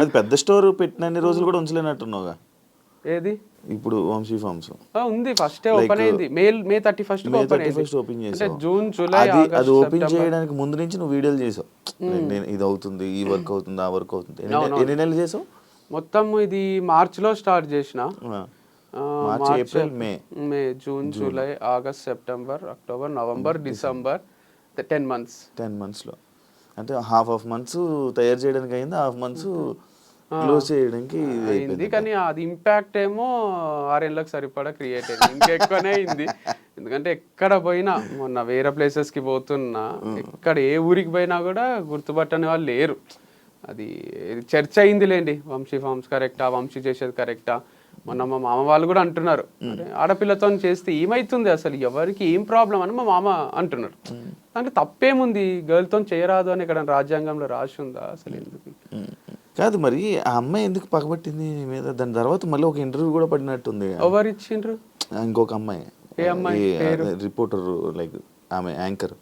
అది పెద్ద స్టోర్ పెట్టినన్ని రోజులు కూడా ఉంచలేనట్టున్నావుగా. ఏది? ఇప్పుడు వంశీ ఫార్మ్స్ ఉంది ఫస్ట్ ఓపెన్ అయింది. May May thirty first May open thirty first open చేసావు. జూన్ జూలై అది అది ఓపెన్ చేయడానికి ముందు నుంచి నువ్వు వీడియోలు చేసావు. Like నేను ఇది అవుతుంది ఈ వర్క్ అవుతుంది ఆ వర్క్ అవుతుంది. ఎన్ని ఎన్ని నెలలు చేసావు? మొత్తం ఇది మార్చ్లో స్టార్ట్ చేసిన. March April May. May June July August September October November December ten months. Ten మంత్స్లో. అంటే హాఫ్ ఆఫ్ మంత్స్ తయారు చేయడానికి అయింది హాఫ్ మంత్స్ క్లోజ్ చేయడానికి అయింది కానీ అది ఇంపాక్ట్ ఏమో ఆరేళ్ళకి సరిపడా క్రియేట్ అయింది ఇంకెక్కువనే అయింది. ఎందుకంటే ఎక్కడ పోయినా మొన్న వేరే places కి పోతున్నా ఎక్కడ ఏ ఊరికి పోయినా కూడా గుర్తుపట్టని వాళ్ళు లేరు. అది చర్చ అయింది లేండి వంశీ ఫార్మ్స్ కరెక్టా వంశీ చేసేది కరెక్టా? మొన్న మా మామ వాళ్ళు కూడా అంటున్నారు. ఆడపిల్లతో చేస్తే ఏమైతుంది అసలు? ఎవరికి ఏం ప్రాబ్లం అని మా మామ అంటున్నారు. అంటే తప్పేముంది? గర్ల్తో చేయరాదు అని ఇక్కడ రాజ్యాంగంలో రాసి ఉందా? అసలు ఎందుకు. కాదు మరి ఆ అమ్మాయి ఎందుకు పగబట్టింది మీద? దాని తర్వాత మళ్ళీ ఒక ఇంటర్వ్యూ కూడా పడినట్టుంది. ఎవరు ఇచ్చిండ్రు? ఇంకొక అమ్మాయి. ఏ అమ్మాయి? రిపోర్టర్ లైక్ ఆమె యాంకర్.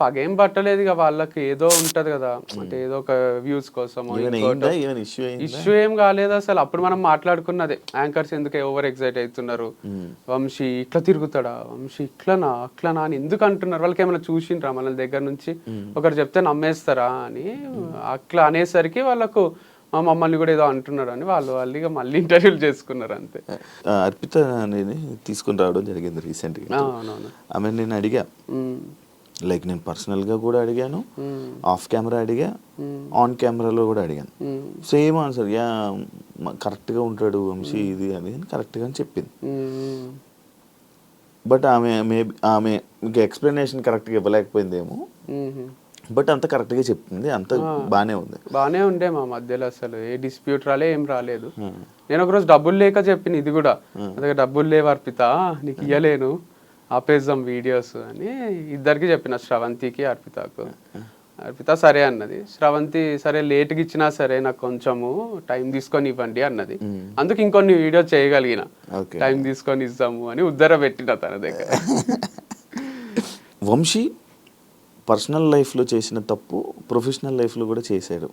పగేం పట్టలేదు వాళ్ళకి. ఏదో ఉంటది కదా. అంటే ఏదో ఒక వ్యూస్ కోసం ఇష్యూ ఏం కాలేదు అసలు. అప్పుడు మనం మాట్లాడుకున్నదే. యాంకర్స్ ఎందుకు ఓవర్ ఎక్సైట్ అవుతున్నారు? వంశీ ఇట్లా తిరుగుతాడా? వంశీ ఇట్లనా? అట్లనా అని ఎందుకు అంటున్నారు? వాళ్ళకి ఏమైనా చూసిండ్రా మన దగ్గర నుంచి? ఒకరు చెప్తే నమ్మేస్తారా అని? అట్లా అనేసరికి వాళ్ళకు మా మమ్మల్ని కూడా ఏదో అంటున్నారు అని వాళ్ళు వాళ్ళు ఇక మళ్ళీ ఇంటర్వ్యూలు చేసుకున్నారు అంతే. అర్పిత అనేది తీసుకుని రావడం జరిగింది రీసెంట్గా ఆమె నేను అడిగా. లైక్ నేను పర్సనల్గా కూడా అడిగాను. ఆఫ్ కెమెరా అడిగా. ఆన్ కెమెరాలో కూడా అడిగాను. సేమ్ ఆన్సర్ యా కరెక్ట్గా ఉంటాడు వంశీ ఇది అది అని కరెక్ట్గా అని చెప్పింది. బట్ ఆమె మేబీ ఆమె ఇంకా ఎక్స్ప్లెనేషన్ కరెక్ట్గా ఇవ్వలేకపోయిందేమో. బట్ అంత కరెక్ట్గా చెప్పింది. అంత బాగానే ఉంది. బానే ఉండే మా మధ్యలో అసలు. ఏ డిస్ప్యూట్ రాలే ఏం రాలేదు. నేను ఒకరోజు డబ్బులు లేక చెప్పిన ఇది కూడా. అదే డబ్బులు లేవు అర్పిత. నీకు ఇయ్యలేను. ఆపేద్దాం వీడియోస్ అని ఇద్దరికి చెప్పిన శ్రవంతికి అర్పితకు. అర్పిత సరే అన్నది. శ్రవంతి సరే లేట్గా ఇచ్చినా సరే నాకు కొంచెము టైం తీసుకొని ఇవ్వండి అన్నది. అందుకు ఇంకొన్ని వీడియో చేయగలిగిన. టైం తీసుకొని ఇస్తాము అని ఉద్దర పెట్టిన తన దగ్గర. వంశీ పర్సనల్ లైఫ్లో చేసిన తప్పు ప్రొఫెషనల్ లైఫ్లో కూడా చేశాడు.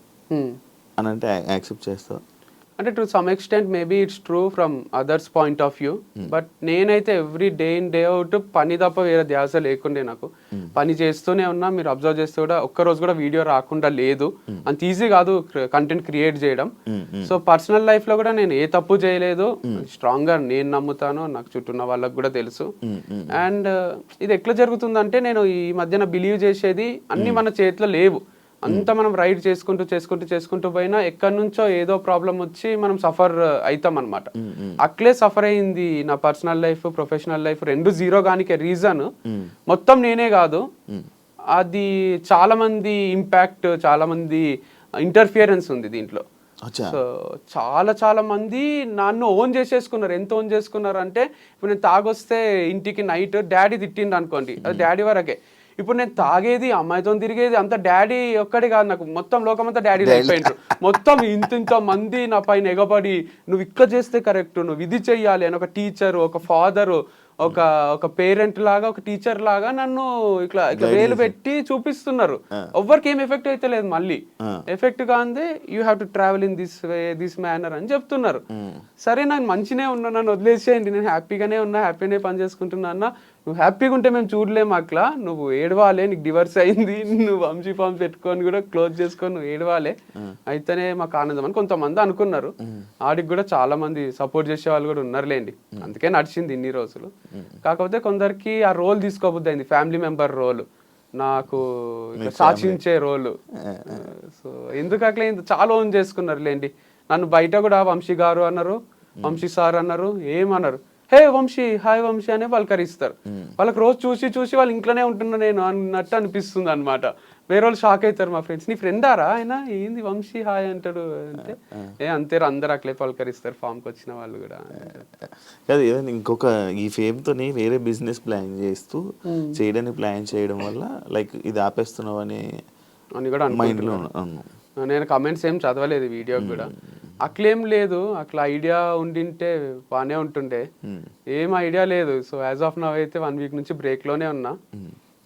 అని అంటే యాక్సెప్ట్ చేస్తావు? అంటే to some extent maybe it's true from others point of view but నేనైతే every day in day out పని తప్ప వేరే ధ్యాస లేకుండే నాకు. పని చేస్తూనే ఉన్నా మీరు అబ్జర్వ్ చేస్తే కూడా ఒక్క రోజు కూడా వీడియో రాకుండా లేదు. అంత ఈజీ కాదు కంటెంట్ క్రియేట్ చేయడం. సో పర్సనల్ లైఫ్లో కూడా నేను ఏ తప్పు చేయలేదు. స్ట్రాంగ్గా నేను నమ్ముతాను నాకు చుట్టూ ఉన్న వాళ్ళకి కూడా తెలుసు. అండ్ ఇది ఎట్లా జరుగుతుందంటే నేను ఈ మధ్యన బిలీవ్ చేసేది అన్ని మన చేతిలో లేవు. అంతా మనం రైడ్ చేసుకుంటూ చేసుకుంటూ చేసుకుంటూ పోయినా ఎక్కడి నుంచో ఏదో ప్రాబ్లం వచ్చి మనం సఫర్ అవుతాం అనమాట అట్లే సఫర్ అయింది నా పర్సనల్ లైఫ్ ప్రొఫెషనల్ లైఫ్ రెండు జీరో గానికి రీజన్. మొత్తం నేనే కాదు. అది చాలా మంది ఇంపాక్ట్ చాలా మంది ఇంటర్ఫియరెన్స్ ఉంది దీంట్లో. సో చాలా చాలా మంది నన్ను ఓన్ చేసేసుకున్నారు. ఎంత ఓన్ చేసుకున్నారు అంటే ఇప్పుడు నేను తాగొస్తే ఇంటికి నైట్ డాడీ తిట్టిండు అనుకోండి. అది డాడీ వరకే. ఇప్పుడు నేను తాగేది అమ్మాయితో తిరిగేది అంత డాడీ ఒక్కడే కాదు నాకు. మొత్తం లోకం అంతా డాడీ అయిపోయిండ్రు. మొత్తం ఇంత ఇంత మంది నా పైన ఎగబడి నువ్వు ఇక్కడ చేస్తే కరెక్ట్ నువ్వు ఇది చెయ్యాలి అని ఒక టీచర్ ఒక ఫాదర్ ఒక ఒక పేరెంట్ లాగా ఒక టీచర్ లాగా నన్ను ఇట్లా ఇట్లా వేలు పెట్టి చూపిస్తున్నారు. ఎవ్వరికి ఏం ఎఫెక్ట్ అయితే లేదు మళ్ళీ. Effect కాందే you have to travel in this way this manner అని చెప్తున్నారు. సరే నాకు మంచినే ఉన్నా నన్ను వదిలేసేయండి నేను హ్యాపీగానే ఉన్నా హ్యాపీగానే పని చేసుకుంటున్నా అన్న నువ్వు హ్యాపీగా ఉంటే మేము చూడలేము అట్లా నువ్వు ఏడవాలే నీకు డివర్స్ అయింది. నువ్వు వంశీ ఫామ్ పెట్టుకొని కూడా క్లోజ్ చేసుకొని నువ్వు ఏడవాలే. అయితేనే మాకు ఆనందం అని కొంతమంది అనుకున్నారు. ఆడికి కూడా చాలా మంది సపోర్ట్ చేసే వాళ్ళు కూడా ఉన్నారులేండి. అందుకే నడిచింది ఇన్ని రోజులు. కాకపోతే కొందరికి ఆ రోల్ తీసుకోబుద్ది అయింది ఫ్యామిలీ మెంబర్ రోల్ నాకు సాక్షించే రోల్ సో ఎందుకు అట్లా చాలా ఓన్ చేసుకున్నారు లేండి నన్ను బయట కూడా వంశీ గారు అన్నారు వంశీ సార్ అన్నారు ఏమన్నారు? హే వంశీ హాయ్ వంశీ అనే పలకరిస్తారు వాళ్ళకి రోజు చూసి చూసి వాళ్ళు ఇంట్లోనే ఉంటున్నా నేను అన్నట్టు అనిపిస్తుంది అనమాట వేరే వాళ్ళు షాక్ అవుతారు మా ఫ్రెండ్స్ నీ ఫ్రెండారా ఆయన? ఏంది వంశీ హాయ్ అంటాడు అంటే ఏ అంతే అందరు అట్లే పలకరిస్తారు ఫామ్కి వచ్చిన వాళ్ళు కూడా. కాదు ఏదైనా ఇంకొక ఈ ఫేమ్తోని వేరే బిజినెస్ ప్లాన్ చేస్తూ చేయడానికి ప్లాన్ చేయడం వల్ల లైక్ ఇది ఆపేస్తున్నావు అని అని కూడా మైండ్లో. నేను కమెంట్స్ ఏం చదవలేదు వీడియో కూడా. అట్లేం లేదు అట్లా ఐడియా ఉండింటే బాగానే ఉంటుండే. ఏం ఐడియా లేదు. సో యాజ్ ఆఫ్ నవ్ అయితే వన్ వీక్ నుంచి బ్రేక్లోనే ఉన్నా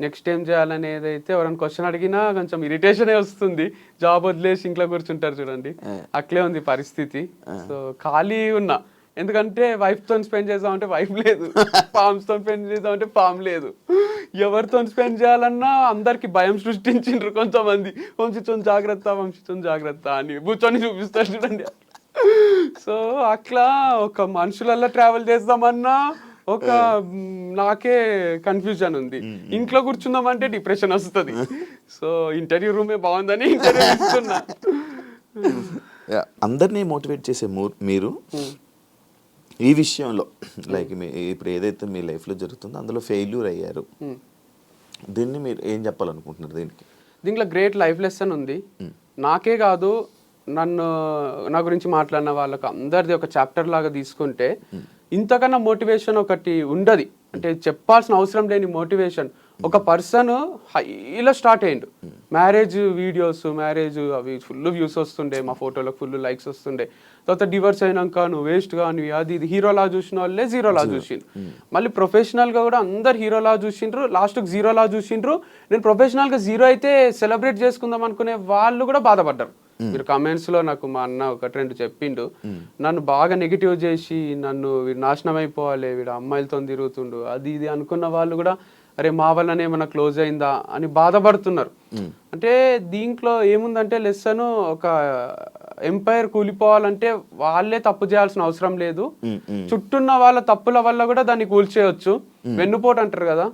నెక్స్ట్ ఏం చేయాలనేది అయితే ఎవరైనా క్వశ్చన్ అడిగినా కొంచెం ఇరిటేషనే వస్తుంది. జాబ్ వదిలేసి ఇంట్లో కూర్చుంటారు చూడండి. అట్లే ఉంది పరిస్థితి. సో ఖాళీ ఉన్నా. ఎందుకంటే వైఫ్తో స్పెండ్ చేద్దామంటే వైఫ్ లేదు. ఫామ్స్తో స్పెండ్ చేద్దామంటే ఫామ్ లేదు. ఎవరితో స్పెండ్ చేయాలన్నా అందరికి భయం సృష్టించిండ్రు కొంతమంది. వంశితో జాగ్రత్త వంశితో జాగ్రత్త అని కూర్చొని చూపిస్తారు చూడండి. సో అట్లా ఒక మనుషులల్లో ట్రావెల్ చేద్దామన్నా ఒక నాకే కన్ఫ్యూజన్ ఉంది. ఇంట్లో కూర్చుందామంటే డిప్రెషన్ వస్తుంది. సో ఇంటర్వ్యూ రూమే బాగుందని ఇంటర్వ్యూ ఇస్తున్నా. అందరినీ మోటివేట్ చేసే మీరు ఈ విషయంలో లైక్ మీ ఇప్పుడు ఏదైతే మీ లైఫ్లో జరుగుతుందో అందులో ఫెయిల్యూర్ అయ్యారు. Hmm. దీన్ని మీరు ఏం చెప్పాలనుకుంటున్నారు దీనికి? దీంట్లో గ్రేట్ లైఫ్ లెసన్ ఉంది. నాకే కాదు నన్ను నా గురించి మాట్లాడిన వాళ్ళకి అందరిది ఒక చాప్టర్ లాగా తీసుకుంటే ఇంతకన్నా మోటివేషన్ ఒకటి ఉండదు. అంటే చెప్పాల్సిన అవసరం లేని మోటివేషన్ ఒక పర్సన్ హైలో స్టార్ట్ అయ్యిండు. మ్యారేజ్ వీడియోస్ మ్యారేజ్ అవి ఫుల్ వ్యూస్ వస్తుండే మా ఫోటోలకు ఫుల్ లైక్స్ వస్తుండే. తర్వాత డివర్స్ అయినాక నువ్వు వేస్ట్ నువ్వు అది ఇది హీరోలా చూసిన వాళ్ళే జీరోలా చూసిండ్రు. మళ్ళీ ప్రొఫెషనల్గా కూడా అందరు హీరోలా చూసిండ్రు లాస్ట్ జీరోలా చూసిండ్రు. నేను ప్రొఫెషనల్గా జీరో అయితే సెలబ్రేట్ చేసుకుందాం అనుకునే వాళ్ళు కూడా బాధపడ్డారు. మీరు కమెంట్స్లో నాకు మా అన్న ఒకటి రెండు చెప్పిండు. నన్ను బాగా నెగిటివ్ చేసి నన్ను వీడు నాశనం అయిపోవాలి వీడు అమ్మాయిలతో తిరుగుతుండు అది ఇది అనుకున్న వాళ్ళు కూడా అరే మా వల్లనే ఏమైనా క్లోజ్ అయిందా? అని బాధపడుతున్నారు. అంటే దీంట్లో ఏముందంటే లెసన్ ఒక ఎంపైర్ కూలిపోవాలంటే వాళ్ళే తప్పు చేయాల్సిన అవసరం లేదు. చుట్టూన్న వాళ్ళ తప్పుల వల్ల కూడా దాన్ని కూల్చేయొచ్చు. వెన్నుపోటు అంటారు కదా?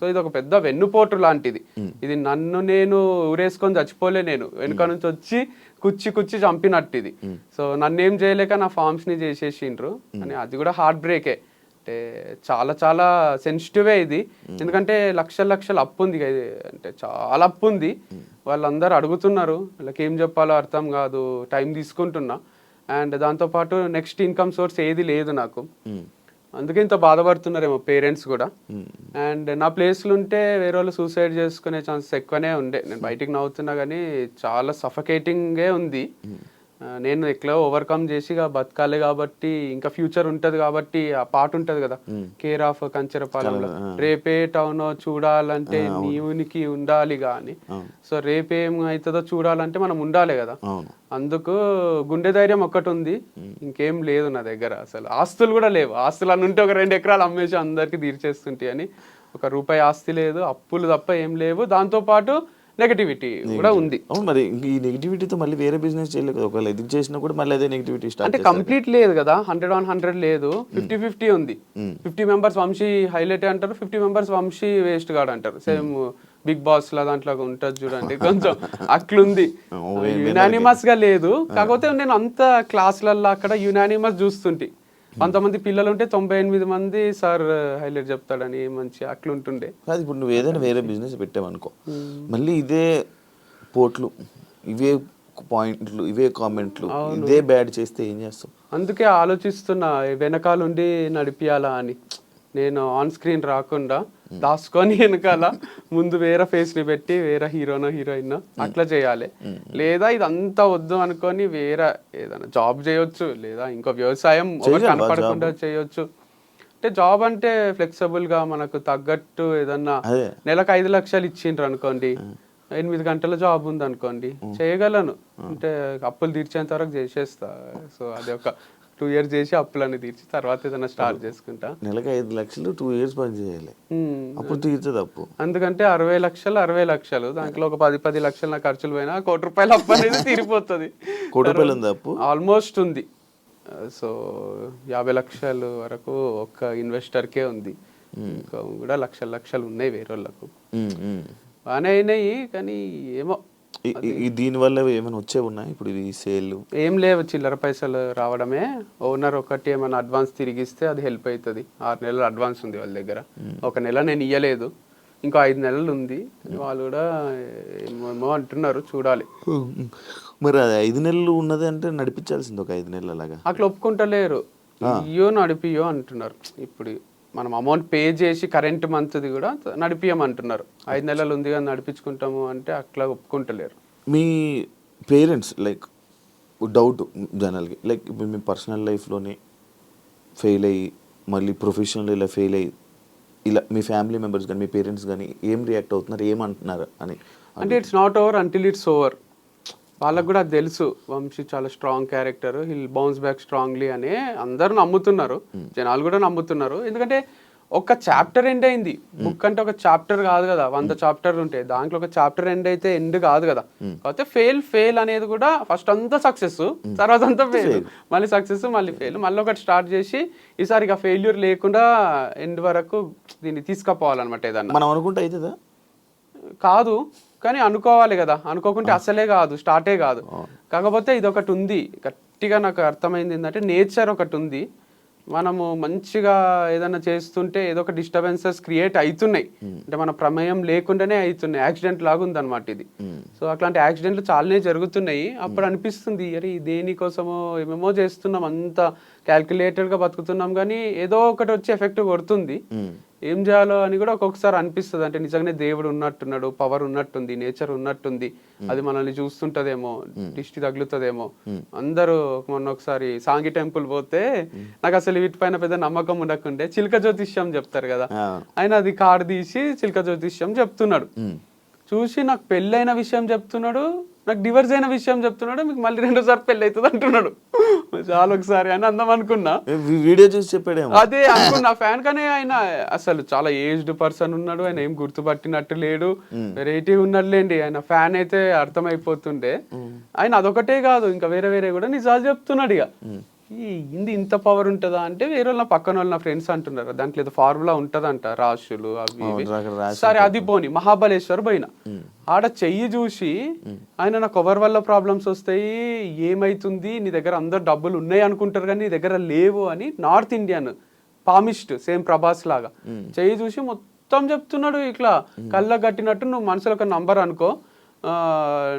సో ఇది ఒక పెద్ద వెన్నుపోటు లాంటిది. ఇది నన్ను నేను ఊరేసుకొని చచ్చిపోలే నేను. వెనుక నుంచి వచ్చి కుచ్చి కుచ్చి చంపినట్టు ఇది సో నన్ను ఏం చేయలేక నా ఫార్మ్స్ని చేసేసిండ్రు అని అది కూడా హార్ట్ బ్రేకే అంటే చాలా చాలా సెన్సిటివే ఇది. ఎందుకంటే లక్షల లక్షల అప్పు ఉంది. ఇది అంటే చాలా అప్పు ఉంది. వాళ్ళందరూ అడుగుతున్నారు. వాళ్ళకి ఏం చెప్పాలో అర్థం కాదు. టైం తీసుకుంటున్నా. అండ్ దాంతోపాటు నెక్స్ట్ ఇన్కమ్ సోర్స్ ఏది లేదు నాకు. అందుకే ఇంత బాధపడుతున్నారేమో పేరెంట్స్ కూడా. అండ్ నా ప్లేస్లో ఉంటే వేరే వాళ్ళు సూసైడ్ చేసుకునే ఛాన్సెస్ ఎక్కువనే ఉండే. నేను బయటికి నవ్వుతున్నా కానీ చాలా సఫకేటింగే ఉంది. నేను ఎట్లా ఓవర్కమ్ చేసి ఇక బతకాలి కాబట్టి ఇంకా ఫ్యూచర్ ఉంటది కాబట్టి ఆ పాట ఉంటది కదా. కేర్ ఆఫ్ కంచెరపాలెంలో. రేపే టౌన్ చూడాలంటే నీవునికి ఉండాలి కానీ సో రేపేం అవుతుందో చూడాలంటే మనం ఉండాలి కదా. అందుకు గుండె ధైర్యం ఒక్కటి ఉంది ఇంకేం లేదు నా దగ్గర అసలు. ఆస్తులు కూడా లేవు. ఆస్తులు అని ఉంటే ఒక రెండు ఎకరాలు అమ్మేసి అందరికి తీర్చేస్తుంటే అని ఒక రూపాయి ఆస్తి లేదు అప్పులు తప్ప ఏం లేవు. దాంతో పాటు నెగటివిటీ కూడా ఉంది. అవును మరి ఈ నెగిటివిటీతో మళ్ళీ వేరే బిజినెస్ చేయలేదు కదా. ఒకవేళ ఇది చేసినా కూడా మళ్ళీ అదే నెగిటివిటీ అంటే కంప్లీట్ లేదు కదా. హండ్రెడ్ ఆన్ హండ్రెడ్ లేదు. ఫిఫ్టీ ఫిఫ్టీ ఉంది. ఫిఫ్టీ మెంబర్స్ వంశీ హైలైట్ అంటారు? ఫిఫ్టీ మెంబర్స్ వంశీ వేస్ట్ గాడు అంటారు. సేమ్ బిగ్ బాస్ లా దాంట్లో ఉంటది చూడండి. కొంచెం అట్లుంది. యునానిమస్గా లేదు. కాకపోతే నేను అంత క్లాసులలో అక్కడ యునానిమస్ చూస్తుంటే. కొంతమంది పిల్లలు ఉంటే తొంభై ఎనిమిది మంది సార్ హైలైట్ చెప్తాడని మంచి అట్లుంటుండే కాదు ఇప్పుడు నువ్వు ఏదైనా వేరే బిజినెస్ పెట్టావనుకో మళ్ళీ ఇదే పోట్లు ఇవే పాయింట్లు ఇవే కామెంట్లు ఇదే బ్యాడ్ చేస్తే ఏం చేస్తావు? అందుకే ఆలోచిస్తున్నా వెనకాలండి నడిపియాలా అని. నేను ఆన్ స్క్రీన్ రాకుండా దాచుకొని వెనకాల ముందు వేరే ఫేస్ని పెట్టి వేరే హీరోనో హీరోయిన్ అట్లా చేయాలి. లేదా ఇదంతా వద్దు అనుకొని వేరే ఏదైనా జాబ్ చేయొచ్చు లేదా ఇంకో వ్యవసాయం కనపడకుండా చేయొచ్చు. అంటే జాబ్ అంటే ఫ్లెక్సిబుల్గా మనకు తగ్గట్టు ఏదన్నా. నెలకు ఐదు లక్షలు ఇచ్చిండ్రు అనుకోండి ఎనిమిది గంటల జాబ్ ఉంది అనుకోండి చేయగలను. అంటే అప్పులు తీర్చేంత వరకు చేసేస్తా. సో అది ఒక టూ ఇయర్స్ చేసి అప్పులన్నీ తీర్చి తర్వాత ఏదైనా స్టార్ట్ చేసుకుంటా. నెలకి ఐదు లక్షలు టూ ఇయర్స్ పని చేయాలి. అప్పుడు తీర్చదు అప్పు. అందుకంటే అరవై లక్షలు అరవై లక్షలు. దాంట్లో ఒక పది పది లక్షలు నా ఖర్చులు పోయినా కోటి రూపాయల అప్పు అనేది తీరిపోతుంది. కోటి రూపాయలు ఉంది అప్పు? ఆల్మోస్ట్ ఉంది. సో యాభై లక్షలు వరకు ఒక్క ఇన్వెస్టర్కే ఉంది. ఇంకా కూడా లక్షల లక్షలు ఉన్నాయి వేరే వాళ్ళకు. బాగానే అయినాయి కానీ ఏమో దీనివల్ల ఏమైనా వచ్చే ఉన్నాయి? ఇప్పుడు ఈ సేల్ ఏం లేవు చిల్లర పైసలు రావడమే. ఓనర్ ఒకటి ఏమైనా అడ్వాన్స్ తిరిగిస్తే అది హెల్ప్ అవుతుంది. ఆరు నెలలు అడ్వాన్స్ ఉంది వాళ్ళ దగ్గర. ఒక నెల నేను ఇయ్యలేదు. ఇంకో ఐదు నెలలు ఉంది. వాళ్ళు కూడా ఏమో అంటున్నారు చూడాలి. మరి అది ఐదు నెలలు ఉన్నది అంటే నడిపించాల్సింది ఒక ఐదు నెలలు అలాగా? అట్లా ఒప్పుకుంటలేరు. ఇయ్యో నడిపియో అంటున్నారు. ఇప్పుడు మనం అమౌంట్ పే చేసి కరెంట్ మంత్ది కూడా నడిపియమంటున్నారు. ఐదు నెలలు ఉంది కానీ నడిపించుకుంటాము అంటే అట్లా ఒప్పుకుంటలేరు. మీ పేరెంట్స్ లైక్ డౌట్ జనరల్గా లైక్ ఇప్పుడు మీ పర్సనల్ లైఫ్లోనే ఫెయిల్ అయ్యి మళ్ళీ ప్రొఫెషనల్ ఇలా ఫెయిల్ అయ్యి ఇలా మీ ఫ్యామిలీ మెంబర్స్ కానీ మీ పేరెంట్స్ కానీ ఏం రియాక్ట్ అవుతున్నారు ఏమంటున్నారు అని అంటే it's not over until it's over వాళ్ళకు కూడా తెలుసు వంశీ చాలా strong character will bounce back strongly అని అందరూ నమ్ముతున్నారు. జనాలు కూడా నమ్ముతున్నారు. ఎందుకంటే ఒక చాప్టర్ ఎండ్ అయింది. బుక్ అంటే ఒక చాప్టర్ కాదు కదా. వంద చాప్టర్లు ఉంటాయి దాంట్లో ఒక చాప్టర్ ఎండ్ అయితే ఎండ్ కాదు కదా. కాకపోతే ఫెయిల్ ఫెయిల్ అనేది కూడా ఫస్ట్ అంతా సక్సెస్ తర్వాత అంతా ఫెయిల్ మళ్ళీ సక్సెస్ మళ్ళీ ఫెయిల్ మళ్ళీ ఒకటి స్టార్ట్ చేసి ఈసారి ఇక ఫెయిల్యూర్ లేకుండా ఎండ్ వరకు దీన్ని తీసుకుపోవాలన్నమాట ఏదన్నా. మనం అనుకుంటే అవుతుందా? కాదు. కానీ అనుకోవాలి కదా. అనుకోకుంటే అసలే కాదు స్టార్టే కాదు. కాకపోతే ఇది ఒకటి ఉంది. గట్టిగా నాకు అర్థమైంది ఏంటంటే నేచర్ ఒకటి ఉంది. మనము మంచిగా ఏదైనా చేస్తుంటే ఏదో ఒక డిస్టర్బెన్సెస్ క్రియేట్ అవుతున్నాయి అంటే మన ప్రమేయం లేకుండానే అవుతున్నాయి యాక్సిడెంట్ లాగా ఉందన్నమాట ఇది. సో అట్లాంటి యాక్సిడెంట్లు చాలానే జరుగుతున్నాయి. అప్పుడు అనిపిస్తుంది అరే దేనికోసమో ఏమేమో చేస్తున్నాం. అంత calculated గా బతుకుతున్నాం. కానీ ఏదో ఒకటి వచ్చి ఎఫెక్ట్ కొడుతుంది. ఏం చేయాలో అని కూడా ఒక్కొక్కసారి అనిపిస్తుంది. అంటే నిజంగానే దేవుడు ఉన్నట్టున్నాడు పవర్ ఉన్నట్టుంది నేచర్ ఉన్నట్టుంది. అది మనల్ని చూస్తుంటదేమో దిష్టి తగులుతుందేమో. అందరూ మొన్న ఒకసారి సాంగి టెంపుల్ పోతే నాకు అసలు వీటిపైన పెద్ద నమ్మకం ఉండకుండే చిలక జ్యోతిష్యం చెప్తారు కదా. ఆయన అది కార్డు తీసి చిలక జ్యోతిష్యం చెప్తున్నాడు. చూసి నాకు పెళ్ళైన విషయం చెప్తున్నాడు నాకు డివర్స్ అయిన విషయం చెప్తున్నాడు మీకు మళ్ళీ రెండోసారి పెళ్ళి అవుతుంది అంటున్నాడు. చాలా ఒకసారి అని అందాం అనుకున్నా. వీడియో చూసి చెప్పాడేమో. అదే అనుకున్నా ఫ్యాన్ కానీ ఆయన అసలు చాలా ఏజ్డ్ పర్సన్ ఉన్నాడు ఆయన ఏం గుర్తుపట్టినట్టు లేడు. వెరైటీ ఉన్నట్లేండి ఆయన ఫ్యాన్ అయితే అర్థమైపోతుండే. ఆయన అదొకటే కాదు ఇంకా వేరే వేరే కూడా నిజాలు చెప్తున్నాడు ఇక. ఈ ఇంది ఇంత పవర్ ఉంటుందా అంటే వేరే వాళ్ళ పక్కన వాళ్ళ నా ఫ్రెండ్స్ అంటున్నారు. దాంట్లో ఏదో ఫార్ములా ఉంటదంట రాశులు అవి సరే అది పోని. మహాబలేశ్వర్ పోయిన. ఆడ చెయ్యి చూసి ఆయన నాకు ఎవరి వల్ల ప్రాబ్లమ్స్ వస్తాయి ఏమైతుంది నీ దగ్గర అందరు డబ్బులు ఉన్నాయి అనుకుంటారు కానీ నీ దగ్గర లేవు అని north Indian palmist same Prabhas లాగా. చెయ్యి చూసి మొత్తం చెప్తున్నాడు ఇట్లా. కళ్ళ కట్టినట్టు నువ్వు మనసులో ఒక నంబర్ అనుకో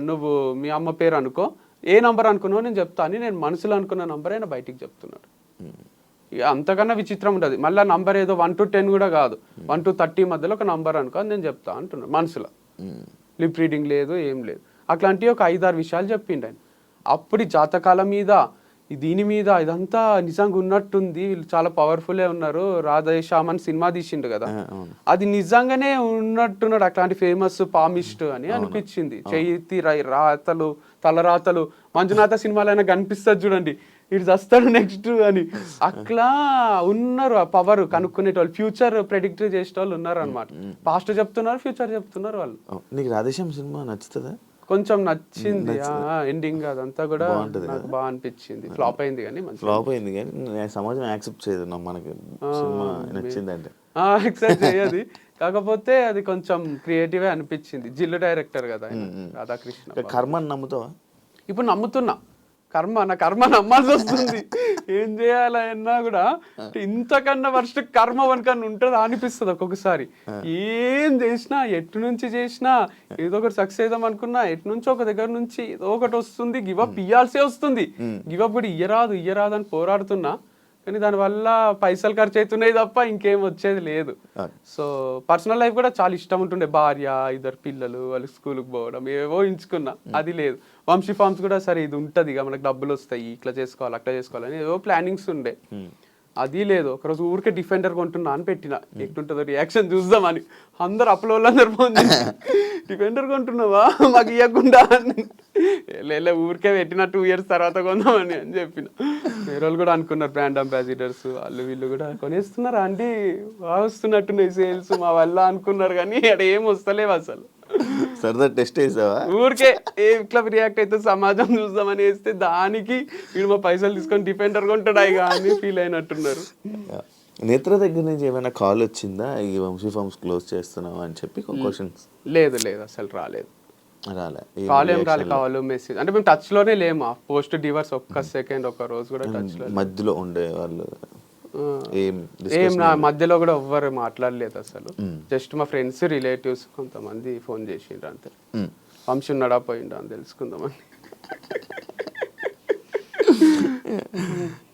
నువ్వు మీ అమ్మ పేరు అనుకో. ఏ నంబర్ అనుకున్నావు నేను చెప్తా అని నేను మనసులో అనుకున్న నంబర్ అయినా బయటికి చెప్తున్నాడు. ఇక అంతకన్నా విచిత్రం ఉంటుంది మళ్ళీ నంబర్ ఏదో వన్ టు టెన్ కూడా కాదు. వన్ టు థర్టీ మధ్యలో ఒక నంబర్ అనుకో అని నేను చెప్తా అంటున్నాను మనసులో. లిప్ రీడింగ్ లేదు ఏం లేదు. అట్లాంటి ఒక ఐదారు విషయాలు చెప్పిండు ఆయన. అప్పుడు జాతకాల మీద దీని మీద ఇదంతా నిజంగా ఉన్నట్టుంది. వీళ్ళు చాలా పవర్ఫుల్లే ఉన్నారు. రాధేశ్యామ్ అని సినిమా తీసిండు కదా. అది నిజంగానే ఉన్నట్టున్నాడు అట్లాంటి ఫేమస్ పామిస్ట్ అని అనిపించింది. రా- రాతలు తలరాతలు. మంజునాథ సినిమాలైనా కనిపిస్తుంది చూడండి. ఇటు చస్తాడు నెక్స్ట్ అని. అట్లా ఉన్నారు ఆ పవర్ కనుక్కునేటోళ్ళు. ఫ్యూచర్ ప్రెడిక్ట్ చేసే వాళ్ళు ఉన్నారు అనమాట పాస్ట్ చెప్తున్నారు ఫ్యూచర్ చెప్తున్నారు వాళ్ళు. నీకు రాధేశ్యామ్ సినిమా నచ్చుతుందా? కొంచెం నచ్చింది. ఎండింగ్ అదంతా కూడా నాకు బాగా అనిపించింది. ఫ్లాప్ అయింది కానీ ఫ్లాప్ అయింది కానీ నేను సమాజం యాక్సెప్ట్ చేయదు మనకి. సినిమా నచ్చిందంటే. ఎక్సైట్ చేయదు. కాకపోతే అది కొంచెం క్రియేటివ్ అనిపించింది. జిల్లు డైరెక్టర్ కదా రాధాకృష్ణ ఇంకా కర్మని నమ్ముతావా? ఇప్పుడు నమ్ముతున్నా. కర్మ నా కర్మ నమ్మాల్సి వస్తుంది. ఏం చేయాలన్నా కూడా ఇంతకన్నా వర్స్ట్ కర్మ వనకన్నా ఉంటుందా అనిపిస్తుంది ఒక్కొక్కసారి. ఏం చేసినా ఎటు నుంచి చేసినా ఏదో ఒకటి సక్సెస్ అవుదాం అనుకున్నా ఎటు నుంచి ఒక దగ్గర నుంచి ఏదో ఒకటి వస్తుంది గివప్ ఇయ్యాల్సే వస్తుంది. గివప్ కూడా ఇయ్యరాదు ఇయ్యరాదు అని పోరాడుతున్నా. కానీ దానివల్ల పైసలు ఖర్చు అవుతున్నాయి తప్ప ఇంకేం వచ్చేది లేదు. సో పర్సనల్ లైఫ్ కూడా చాలా ఇష్టం ఉంటుండే. భార్య ఇద్దరు పిల్లలు వాళ్ళు స్కూల్కి పోవడం ఏవో ఎంచుకున్నా. అది లేదు. వంశీ ఫార్మ్స్ కూడా సరే ఇది ఉంటుంది ఇక మనకు డబ్బులు వస్తాయి ఇట్లా చేసుకోవాలి అట్లా చేసుకోవాలని ఏవో ప్లానింగ్స్ ఉండే. అది లేదు. ఒకరోజు ఊరికే డిఫెండర్ కొంటున్నా అని పెట్టిన. ఎట్టుంటుందో రియాక్షన్ చూద్దామని. అందరు అప్లోళ్ళు అందరు ఫోన్ డిఫెండర్ కొంటున్నావా? మాకు ఇవ్వకుండా అని. లే ఊరికే పెట్టిన టూ ఇయర్స్ తర్వాత కొందామని అని చెప్పిన. వేరే వాళ్ళు కూడా అనుకున్నారు బ్రాండ్ అంబాసిడర్స్ వాళ్ళు వీళ్ళు కూడా కొనేస్తున్నారు అండి? బాగా వస్తున్నట్టున్నాయి సేల్స్ మా వల్ల అనుకున్నారు కానీ అక్కడ ఏం వస్తలేవు అసలు. సరదా టెస్ట్ వేసావా ఊరికే ఇట్లా రియాక్ట్ అయితే సమాజం చూద్దామని వేస్తే దానికి వీడు మా పైసలు తీసుకొని డిఫెండర్ కొంటాడు ఇక అని ఫీల్ అయినట్టున్నారు. నేత్ర దగ్గర నుంచి ఏమైనా కాల్ వచ్చిందా? ఈ వంశీ ఫార్మ్స్ క్లోజ్ చేస్తున్నావా అని చెప్పి క్వశ్చన్స్ లేదు లేదు అసలు రాలేదు. రాలే. కాల్ ఏం రాలేదు కాల్ మెసేజ్ అంటే మేము టచ్లోనే లేము? పోస్ట్ డివర్స్ ఒక్క సెకండ్ ఒక్క రోజు కూడా టచ్లో మధ్యలో ఉండే వాళ్ళు ఏం నా మధ్యలో కూడా ఎవ్వరు మాట్లాడలేదు అసలు. జస్ట్ మా ఫ్రెండ్స్ రిలేటివ్స్ కొంతమంది ఫోన్ చేసిండ్రు అంతే. వంశీ ఉన్నాడా పోయిండా అని తెలుసుకుందామని.